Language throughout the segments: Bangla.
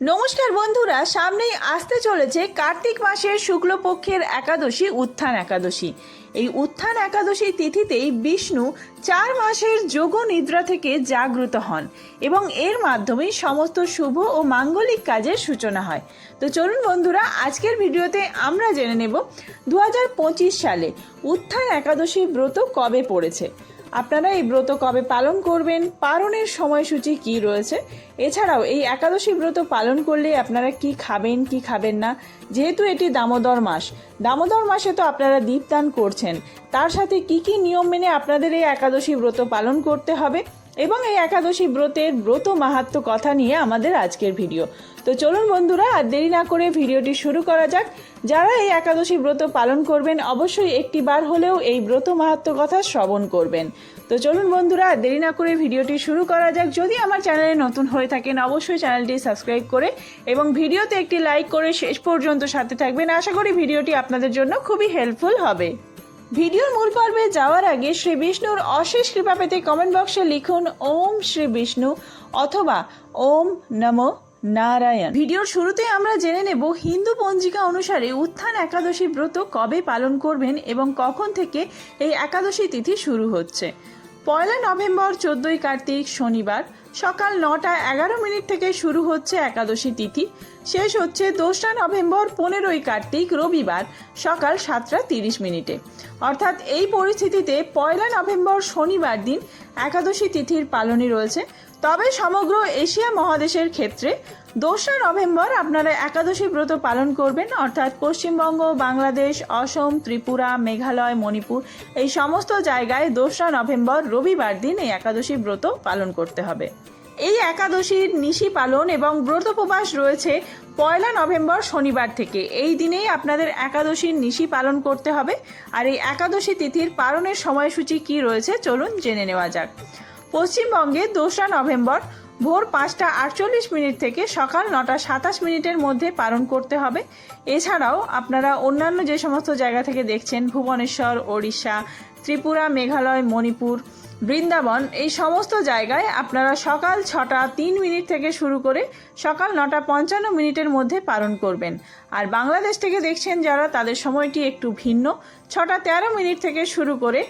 নমস্কার বন্ধুরা, সামনেই আসতে চলেছে কার্তিক মাসের শুক্লপক্ষের একাদশী, উত্থান একাদশী। এই উত্থান একাদশী তিথিতেই বিষ্ণু চার মাসের যোগ নিদ্রা থেকে জাগ্রত হন এবং এর মাধ্যমেই সমস্ত শুভ ও মাঙ্গলিক কাজের সূচনা হয়। তো চলুন বন্ধুরা, আজকের ভিডিওতে আমরা জেনে নেব দু হাজার পঁচিশ সালে উত্থান একাদশী ব্রত কবে পড়েছে। আপনারা এই ব্রত কবে পালন করবেন? পালনের সময়সূচি কি রয়েছে? এছাড়াও এই একাদশী ব্রত পালন করলে আপনারা কি খাবেন কি খাবেন না? যেহেতু এটি দামোদর মাস, দামোদর মাসে তো আপনারা দীপদান করছেন। তার সাথে কি কি নিয়ম মেনে আপনাদের এই একাদশী ব্রত পালন করতে হবে? এবং এই একাদশী ব্রতের ব্রত মাহাত্ম কথা নিয়ে আমাদের আজকের ভিডিও। তো চলুন বন্ধুরা, আর দেরি না করে ভিডিওটি শুরু করা যাক। যারা এই একাদশী ব্রত পালন করবেন, অবশ্যই একটি বার হলেও এই ব্রত মাহাত্ম কথা শ্রবণ করবেন। তো চলুন বন্ধুরা, আর দেরি না করে ভিডিওটি শুরু করা যাক। যদি আমার চ্যানেলে নতুন হয়ে থাকেন, অবশ্যই চ্যানেলটি সাবস্ক্রাইব করে এবং ভিডিওতে একটি লাইক করে শেষ পর্যন্ত সাথে থাকবেন। আশা করি ভিডিওটি আপনাদের জন্য খুবই হেল্পফুল হবে। ভিডিওর মূল পর্বে যাওয়ার আগে শ্রী বিষ্ণুর অশেষ কৃপা পেতে কমেন্ট বক্সে লিখুন, ওম শ্রী বিষ্ণু অথবা, ওম নম নারায়ণ ভিডিওর শুরুতে আমরা জেনে নেব, হিন্দু পঞ্জিকা অনুসারে উত্থান একাদশী ব্রত কবে পালন করবেন এবং কখন থেকে এই একাদশী তিথি শুরু হচ্ছে। পয়লা নভেম্বর, চোদ্দই কার্তিক, শনিবার। সকাল নটা এগারো মিনিট থেকে শুরু হচ্ছে একাদশী তিথি। শেষ হচ্ছে দোসরা নভেম্বর পনেরোই কার্তিক রবিবার সকাল সাতটা তিরিশ মিনিটে। অর্থাৎ এই পরিস্থিতিতে পয়লা নভেম্বর শনিবার দিন একাদশী তিথির পালনই রয়েছে। তবে সমগ্র এশিয়া মহাদেশের ক্ষেত্রে দোসরা নভেম্বর আপনারা একাদশী ব্রত পালন করবেন, অর্থাৎ পশ্চিমবঙ্গ, বাংলাদেশ, অসম, ত্রিপুরা, মেঘালয়, মণিপুর, এই সমস্ত জায়গায় দোসরা নভেম্বর রবিবার দিন এই একাদশী ব্রত পালন করতে হবে। এই একাদশীর নিশি পালন এবং ব্রতোপবাস রয়েছে পয়লা নভেম্বর শনিবার থেকে। এই দিনেই আপনাদের একাদশীর নিশি পালন করতে হবে। আর এই একাদশী তিথির পালনের সময়সূচি কি রয়েছে, চলুন জেনে নেওয়া যাক। পশ্চিমবঙ্গে দোসরা নভেম্বর ভোর পাঁচটা আটচল্লিশ মিনিট থেকে সকাল নটা সাতাশ মিনিটের মধ্যে পালন করতে হবে। এছাড়াও আপনারা অন্যান্য যে সমস্ত জায়গা থেকে দেখছেন, ভুবনেশ্বর, ওড়িশা, ত্রিপুরা, মেঘালয়, মণিপুর, বৃন্দাবন, এই সমস্ত জায়গায় আপনারা সকাল ছটা তিন মিনিট থেকে শুরু করে সকাল নটা পঞ্চান্ন মিনিটের মধ্যে পালন করবেন। আর বাংলাদেশ থেকে দেখছেন যারা, তাদের সময়টি একটু ভিন্ন। ছটা তেরো মিনিট থেকে শুরু করে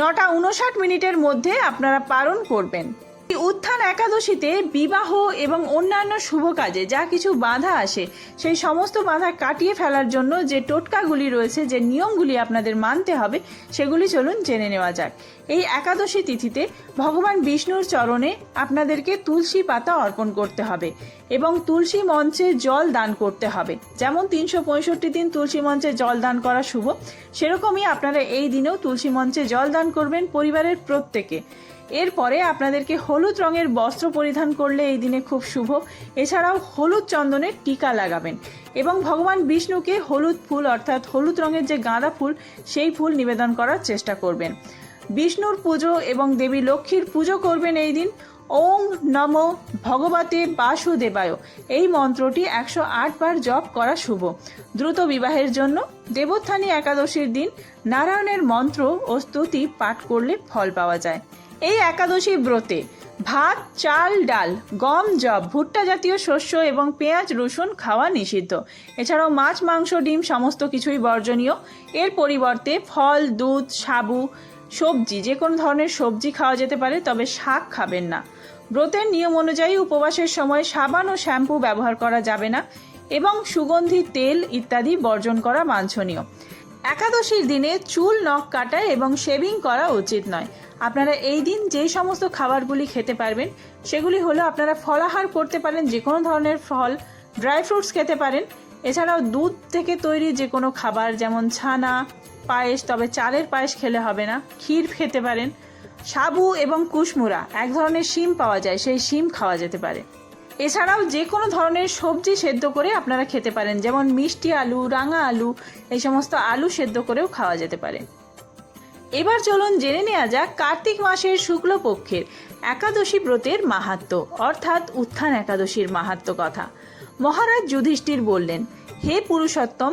নটা উনষাট মিনিটের মধ্যে আপনারা পালন করবেন। উত্থান একাদশীতে বিবাহ এবং অন্যান্য শুভ কাজে যা কিছু বাধা আসে, সেই সমস্ত বাধা কাটিয়ে ফেলার জন্য যে টোটকাগুলি রয়েছে, যে নিয়মগুলি আপনাদের মানতে হবে, সেগুলি চলুন জেনে নেওয়া যাক। এই একাদশী তিথিতে ভগবান বিষ্ণুর চরণে আপনাদেরকে তুলসী পাতা অর্পণ করতে হবে এবং তুলসী মঞ্চে জল দান করতে হবে। যেমন তিনশো পঁয়ষট্টি দিন তুলসী মঞ্চে জল দান করা শুভ, সেরকমই আপনারা এই দিনেও তুলসী মঞ্চে জল দান করবেন পরিবারের প্রত্যেকে। এরপরে আপনাদেরকে হলুদ রঙের বস্ত্র পরিধান করলে এই দিনে খুব শুভ। এছাড়াও হলুদ চন্দনের টিকা লাগাবেন এবং ভগবান বিষ্ণুকে হলুদ ফুল অর্থাৎ হলুদ রঙের যে গাঁদা ফুল, সেই ফুল নিবেদন করার চেষ্টা করবেন। বিষ্ণুর পুজো এবং দেবী লক্ষ্মীর পুজো করবেন এই দিন। ওম নম ভগবতে বাসুদেবায়। এই মন্ত্রটি একশো আট বার জপ করা শুভ। দ্রুত বিবাহের জন্য দেবোত্থানী একাদশীর দিন নারায়ণের মন্ত্র ও স্তুতি পাঠ করলে ফল পাওয়া যায়। এই একাদশী ব্রতে ভাত, চাল, ডাল, গম জব ভুট্টা জাতীয় শস্য এবং পেঁয়াজ, রসুন খাওয়া নিষিদ্ধ। এছাড়াও মাছ, মাংস, ডিম সমস্ত কিছুই বর্জনীয়। এর পরিবর্তে ফল, দুধ, সাবু, সবজি, যে কোনো ধরনের সবজি খাওয়া যেতে পারে, তবে শাক খাবেন না। ব্রতের নিয়ম অনুযায়ী উপবাসের সময় সাবান ও শ্যাম্পু ব্যবহার করা যাবে না এবং সুগন্ধি, তেল ইত্যাদি বর্জন করা বাঞ্ছনীয়। একাদশীর দিনে চুল, নখ কাটা এবং শেভিং করা উচিত নয়। আপনারা এই দিন যেই সমস্ত খাবারগুলি খেতে পারবেন, সেগুলি হলো আপনারা ফলাহার করতে পারেন, যে কোনো ধরনের ফল, ড্রাই ফ্রুটস খেতে পারেন। এছাড়াও দুধ থেকে তৈরি যে কোনো খাবার, যেমন ছানা, পায়েস, তবে চালের পায়েস খেলে হবে না, ক্ষীর খেতে পারেন। সাবু এবং কুশমুরা, এক ধরনের শিম পাওয়া যায়, সেই শিম খাওয়া যেতে পারে। এছাড়াও যে কোনো ধরনের সবজি সেদ্ধ করে আপনারা খেতে পারেন। যেমন মিষ্টি আলু, রাঙা আলু, এই সমস্ত আলু সেদ্ধ করেও খাওয়া যেতে পারে। এবার চলুন জেনে নেওয়া যাক কার্তিক মাসের শুক্লপক্ষের একাদশী ব্রতের মাহাত্ম, অর্থাৎ উত্থান একাদশীর মাহাত্ম কথা। মহারাজ যুধিষ্ঠির বললেন, হে পুরুষোত্তম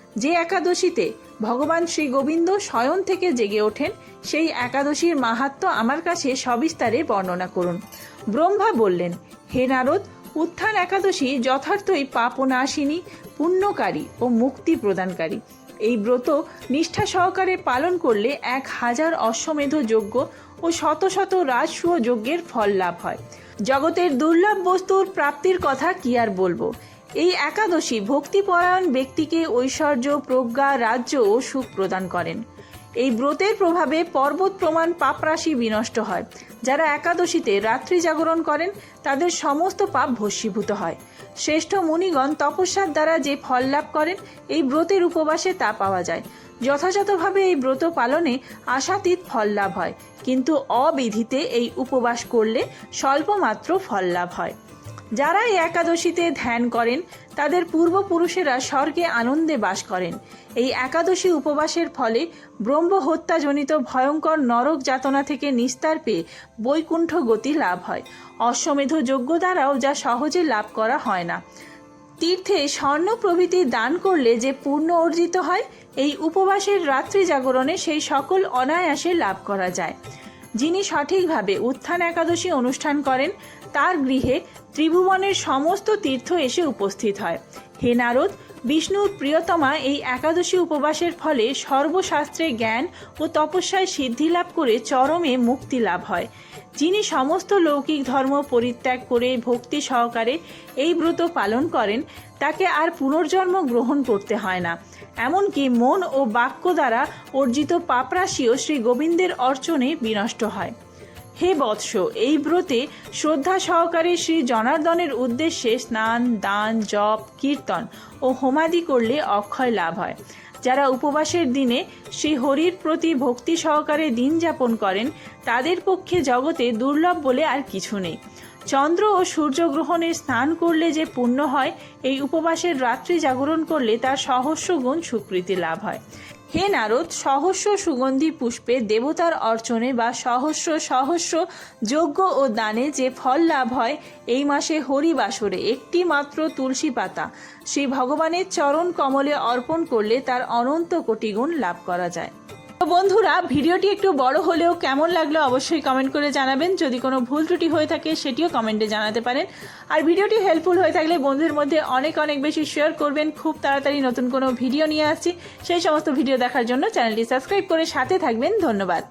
যে একাদশীতে ভগবান শ্রী গোবিন্দ স্বয়ং থেকে জেগে ওঠেন, সেই একাদশীর মাহাত্ম্য আমার কাছে সবিস্তারে বর্ণনা করুন। ব্রহ্মা বললেন, হে নারদ, উত্থান একাদশী যথার্থই পাপনাশিনী, পুণ্যকারী ও মুক্তি প্রদানকারী। এই ব্রত নিষ্ঠা সহকারে পালন করলে এক হাজার অশ্বমেধ যজ্ঞ ও শত শত রাজসূয় যজ্ঞের ফল লাভ হয়। জগতের দুর্লভ বস্তুর প্রাপ্তির কথা কি আর বলব? এই একাদশী ভক্তিপরায়ণ ব্যক্তিকে ঐশ্বর্য, প্রজ্ঞা, রাজ্য ও সুখ প্রদান করেন। এই ব্রতের প্রভাবে পর্বত প্রমাণ পাপরাশি বিনষ্ট হয়। যারা একাদশীতে রাত্রি জাগরণ করেন, তাদের সমস্ত পাপ ভস্মীভূত হয়। শ্রেষ্ঠ মুনিগণ তপস্যার দ্বারা যে ফল লাভ করেন, এই ব্রতের উপবাসে তা পাওয়া যায়। যথাযথভাবে এই ব্রত পালনে আশাতীত ফল লাভ হয়, কিন্তু অবিধিতে এই উপবাস করলে স্বল্পমাত্র ফল লাভ হয়। যারা এই একাদশীতে ধ্যান করেন, তাদের পূর্বপুরুষেরা স্বর্গে আনন্দে বাস করেন। এই একাদশী উপবাসের ফলে ব্রহ্ম হত্যাজনিত ভয়ঙ্কর নরক যাতনা থেকে নিস্তার পেয়ে বৈকুণ্ঠ গতি লাভ হয়। অশ্বমেধ যজ্ঞ দ্বারাও যা সহজে লাভ করা হয় না। তীর্থে স্বর্ণ প্রভৃতি দান করলে যে পূর্ণ অর্জিত হয়, এই উপবাসের রাত্রি জাগরণে সেই সকল অনায়াসে লাভ করা যায়। যিনি সঠিকভাবে উত্থান একাদশী অনুষ্ঠান করেন, তার গৃহে ত্রিভুবনের সমস্ত তীর্থ এসে উপস্থিত হয়। হে নারদ বিষ্ণুর প্রিয়তমা এই একাদশী উপবাসের ফলে সর্বশাস্ত্রে জ্ঞান ও তপস্যায় সিদ্ধি লাভ করে চরমে মুক্তি লাভ হয়। যিনি সমস্ত লৌকিক ধর্ম পরিত্যাগ করে ভক্তি সহকারে এই ব্রত পালন করেন, তাকে আর পুনর্জন্ম গ্রহণ করতে হয় না। এমনকি মন ও বাক্য দ্বারা অর্জিত পাপরাশিও শ্রী গোবিন্দের অর্চনে বিনষ্ট হয়। হে বৎস, এই ব্রতে শ্রদ্ধা সহকারে শ্রী জনার্দনের উদ্দেশ্যে স্নান, দান, জপ, কীর্তন ও হোমাদি করলে অক্ষয় লাভ হয়। যারা উপবাসের দিনে শ্রী হরির প্রতি ভক্তি সহকারে দিন যাপন করেন, তাদের পক্ষে জগতে দুর্লভ বলে আর কিছু নেই। চন্দ্র ও সূর্যগ্রহণে স্নান করলে যে পুণ্য হয়, এই উপবাসের রাত্রি জাগরণ করলে তার সহস্র গুণ স্বীকৃতি লাভ হয়। হে নারদ, সহস্র সুগন্ধি পুষ্পে দেবতার অর্চনে বা সহস্র সহস্র যজ্ঞ ও দানে যে ফল লাভ হয়, এই মাসে হরিবাসরে একটি মাত্র তুলসী পাতা। সেই ভগবানের চরণ কমলে অর্পণ করলে তার অনন্ত কোটি গুণ লাভ করা যায়। বন্ধুরা, ভিডিওটি একটু বড় হলেও কেমন লাগল অবশ্যই কমেন্ট করে জানাবেন। যদি কোনো ভুল ত্রুটি হয়ে থাকে, সেটিও কমেন্টে জানাতে পারেন। আর ভিডিওটি হেল্পফুল হয়ে থাকলে বন্ধুদের মধ্যে অনেক অনেক বেশি শেয়ার করবেন। খুব তাড়াতাড়ি নতুন কোনো ভিডিও নিয়ে আসছি। সেই সমস্ত ভিডিও দেখার জন্য চ্যানেলটি সাবস্ক্রাইব করে সাথে থাকবেন। ধন্যবাদ।